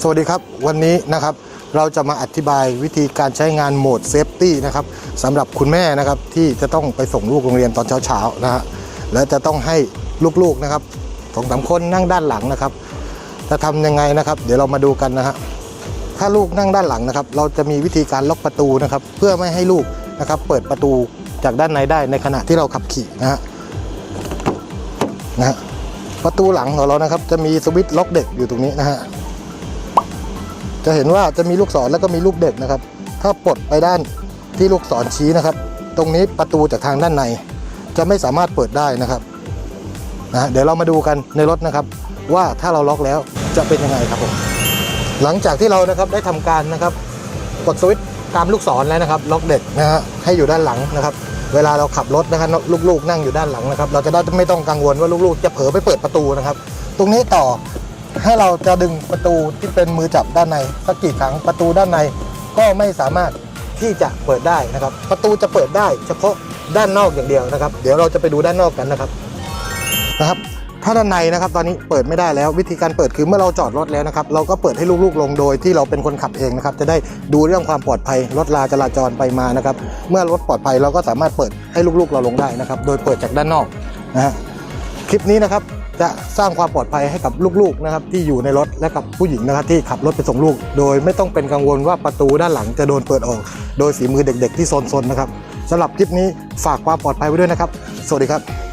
สวัสดีครับ วันนี้นะครับเราจะมาอธิบายวิธีการใช้งานโหมดเซฟตี้นะครับสำหรับคุณแม่นะครับที่จะต้องไปส่งลูกโรงเรียนตอนเช้าๆนะฮะและจะต้องให้ลูกๆนะครับสองสามคนนั่งด้านหลังนะครับ จะทำยังไงนะครับ เดี๋ยวเรามาดูกันนะฮะถ้าลูกนั่งด้านหลังนะครับ เราจะมีวิธีการล็อกประตูนะครับ เพื่อไม่ให้ลูกนะครับ เปิดประตูจากด้านในได้ในขณะที่เราขับขี่นะฮะ นะฮะประตูหลังของเรานะครับ จะมีสวิตช์ล็อกเด็กอยู่ตรงนี้นะฮะจะเห็นว่าจะมีลูกศรแล้วก็มีลูกเด็กนะครับ ถ้าปลดไปด้านที่ลูกศรชี้นะครับ ตรงนี้ประตูจากทางด้านใน จะไม่สามารถเปิดได้นะครับนะเดี๋ยวเรามาดูกันในรถนะครับ ว่าถ้าเราล็อกแล้วจะเป็นยังไงครับผมหลังจากที่เรานะครับได้ทำการนะครับ กดสวิตช์ตามลูกศรแล้วนะครับ ล็อกเด็กนะฮะให้อยู่ด้านหลังนะครับ เวลาเราขับรถนะครับลูกๆ นั่งอยู่ด้านหลังนะครับ เราจะได้ไม่ต้องกังวลว่าลูกๆ จะเผลอไปเปิดประตูนะครับ ตรงนี้ต่อให้เราจะดึงประตูที่เป็นมือจับด้านในสักกี่ครั้งประตูด้านในก็ไม่สามารถที่จะเปิดได้นะครับ ประตูจะเปิดได้เฉพาะด้านนอกอย่างเดียวนะครับ เดี๋ยวเราจะไปดูด้านนอกกันนะครับนะครับ ถ้าด้านในนะครับตอนนี้เปิดไม่ได้แล้ววิธีการเปิดคือเมื่อเราจอดรถแล้วนะครับเราก็เปิดให้ลูกๆลงโดยที่เราเป็นคนขับเองนะครับจะได้ดูเรื่องความปลอดภัยรถลาจราจรไปมานะครับเมื่อรถปลอดภัยเราก็สามารถเปิดให้ลูกๆเราลงได้นะครับโดยเปิดจากด้านนอกนะฮะคลิปนี้นะครับจะสร้างความปลอดภัยให้กับลูกๆนะครับที่อยู่ในรถและกับผู้หญิงนะครับที่ขับรถไปส่งลูก โดยไม่ต้องเป็นกังวลว่าประตูด้านหลังจะโดนเปิดออก โดยฝีมือเด็ก ๆ ที่ซนๆนะครับสำหรับคลิปนี้ฝากความปลอดภัยไว้ด้วยนะครับ สวัสดีครับ